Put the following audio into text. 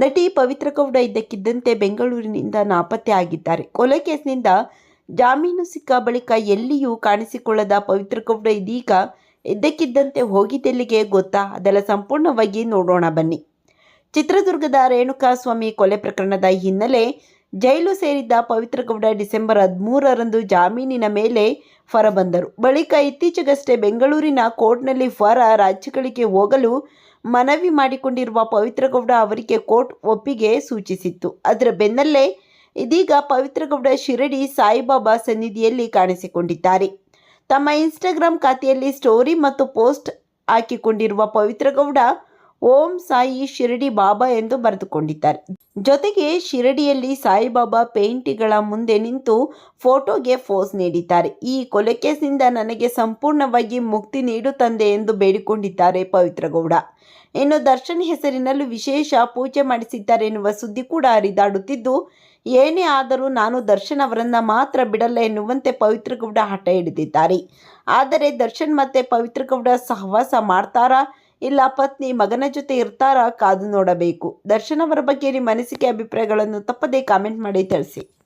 ನಟಿ ಪವಿತ್ರ ಗೌಡ ಇದ್ದಕ್ಕಿದ್ದಂತೆ ಬೆಂಗಳೂರಿನಿಂದ ನಾಪತ್ತೆ ಆಗಿದ್ದಾರೆ. ಕೊಲೆ ಕೇಸ್ನಿಂದ ಜಾಮೀನು ಸಿಕ್ಕ ಬಳಿಕ ಎಲ್ಲಿಯೂ ಕಾಣಿಸಿಕೊಳ್ಳದ ಪವಿತ್ರ ಗೌಡ ಇದೀಗ ಇದ್ದಕ್ಕಿದ್ದಂತೆ ಹೋಗಿದ್ದೆಲ್ಲಿಗೆ ಗೊತ್ತಾ? ಅದೆಲ್ಲ ಸಂಪೂರ್ಣವಾಗಿ ನೋಡೋಣ ಬನ್ನಿ. ಚಿತ್ರದುರ್ಗದ ರೇಣುಕಾಸ್ವಾಮಿ ಕೊಲೆ ಪ್ರಕರಣದ ಹಿನ್ನೆಲೆ ಜೈಲು ಸೇರಿದ್ದ ಪವಿತ್ರಗೌಡ ಡಿಸೆಂಬರ್ ಹದಿಮೂರರಂದು ಜಾಮೀನಿನ ಮೇಲೆ ಹೊರಬಂದರು ಬಳಿಕ ಇತ್ತೀಚೆಗಷ್ಟೇ ಬೆಂಗಳೂರಿನ ಕೋರ್ಟ್ನಲ್ಲಿ ಹೊರ ರಾಜ್ಯಗಳಿಗೆ ಹೋಗಲು ಮನವಿ ಮಾಡಿಕೊಂಡಿರುವ ಪವಿತ್ರಗೌಡ ಅವರಿಗೆ ಕೋರ್ಟ್ ಒಪ್ಪಿಗೆ ಸೂಚಿಸಿತ್ತು. ಅದರ ಬೆನ್ನಲ್ಲೇ ಇದೀಗ ಪವಿತ್ರಗೌಡ ಶಿರಡಿ ಸಾಯಿಬಾಬಾ ಸನ್ನಿಧಿಯಲ್ಲಿ ಕಾಣಿಸಿಕೊಂಡಿದ್ದಾರೆ. ತಮ್ಮ ಇನ್ಸ್ಟಾಗ್ರಾಂ ಖಾತೆಯಲ್ಲಿ ಸ್ಟೋರಿ ಮತ್ತು ಪೋಸ್ಟ್ ಹಾಕಿಕೊಂಡಿರುವ ಪವಿತ್ರ ಗೌಡ ಓಂ ಸಾಯಿ ಶಿರಡಿ ಬಾಬಾ ಎಂದು ಬರೆದುಕೊಂಡಿದ್ದಾರೆ. ಜೊತೆಗೆ ಶಿರಡಿಯಲ್ಲಿ ಸಾಯಿಬಾಬಾ ಪೇಂಟಿಗಳ ಮುಂದೆ ನಿಂತು ಫೋಟೋಗೆ ಫೋಸ್ ನೀಡಿದ್ದಾರೆ. ಈ ಕೊಲೆ ಕೇಸಿಂದ ನನಗೆ ಸಂಪೂರ್ಣವಾಗಿ ಮುಕ್ತಿ ನೀಡು ತಂದೆ ಎಂದು ಬೇಡಿಕೊಂಡಿದ್ದಾರೆ ಪವಿತ್ರಗೌಡ. ಇನ್ನು ದರ್ಶನ್ ಹೆಸರಿನಲ್ಲೂ ವಿಶೇಷ ಪೂಜೆ ಮಾಡಿಸಿದ್ದಾರೆ ಎನ್ನುವ ಸುದ್ದಿ ಕೂಡ ಹರಿದಾಡುತ್ತಿದ್ದು, ಏನೇ ಆದರೂ ನಾನು ದರ್ಶನ್ ಅವರನ್ನ ಮಾತ್ರ ಬಿಡಲ್ಲ ಎನ್ನುವಂತೆ ಪವಿತ್ರಗೌಡ ಹಠ ಹಿಡಿದಿದ್ದಾರೆ. ಆದರೆ ದರ್ಶನ್ ಮತ್ತೆ ಪವಿತ್ರಗೌಡ ಸಹವಾಸ ಮಾಡ್ತಾರಾ? ಇಲ್ಲ, ಪತ್ನಿ, ಮಗನ ಜೊತೆ ಇರ್ತಾರಾ ಕಾದು ನೋಡಬೇಕು. ದರ್ಶನ್ ಅವರ ಬಗ್ಗೆ ನಿಮ್ಮ ಅನಿಸಿಕೆ, ಅಭಿಪ್ರಾಯಗಳನ್ನು ತಪ್ಪದೇ ಕಾಮೆಂಟ್ ಮಾಡಿ ತಿಳಿಸಿ.